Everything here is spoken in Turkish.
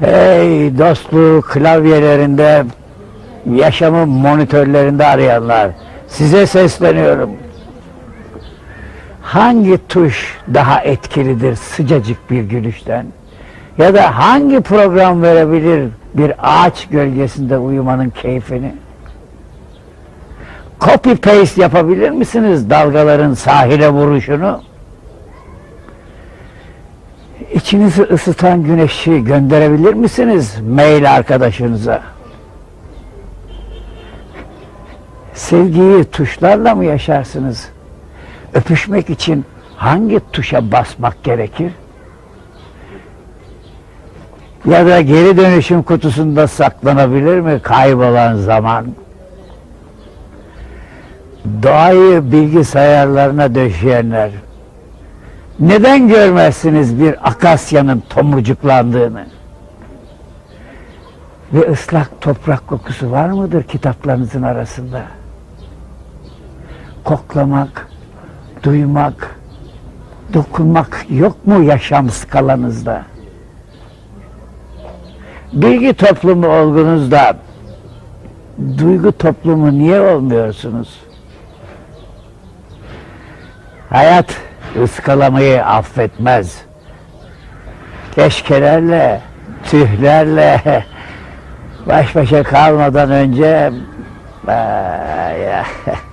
Hey dostluk klavyelerinde, yaşamın monitörlerinde arayanlar, size sesleniyorum. Hangi tuş daha etkilidir sıcacık bir gülüşten? Ya da hangi program verebilir bir ağaç gölgesinde uyumanın keyfini? Copy paste yapabilir misiniz dalgaların sahile vuruşunu? İçinizi ısıtan güneşi gönderebilir misiniz mail arkadaşınıza? Sevgiyi tuşlarla mı yaşarsınız? Öpüşmek için hangi tuşa basmak gerekir? Ya da geri dönüşüm kutusunda saklanabilir mi kaybolan zaman? Doğayı bilgisayarlarına döşeyenler, neden görmezsiniz bir akasyanın tomurcuklandığını? Ve ıslak toprak kokusu var mıdır kitaplarınızın arasında? Koklamak, duymak, dokunmak yok mu yaşam skalanızda? Bilgi toplumu olgunuzda duygu toplumu niye olmuyorsunuz? Hayat ıskalamayı affetmez. Keşkelerle, tühlerle baş başa kalmadan önce ya.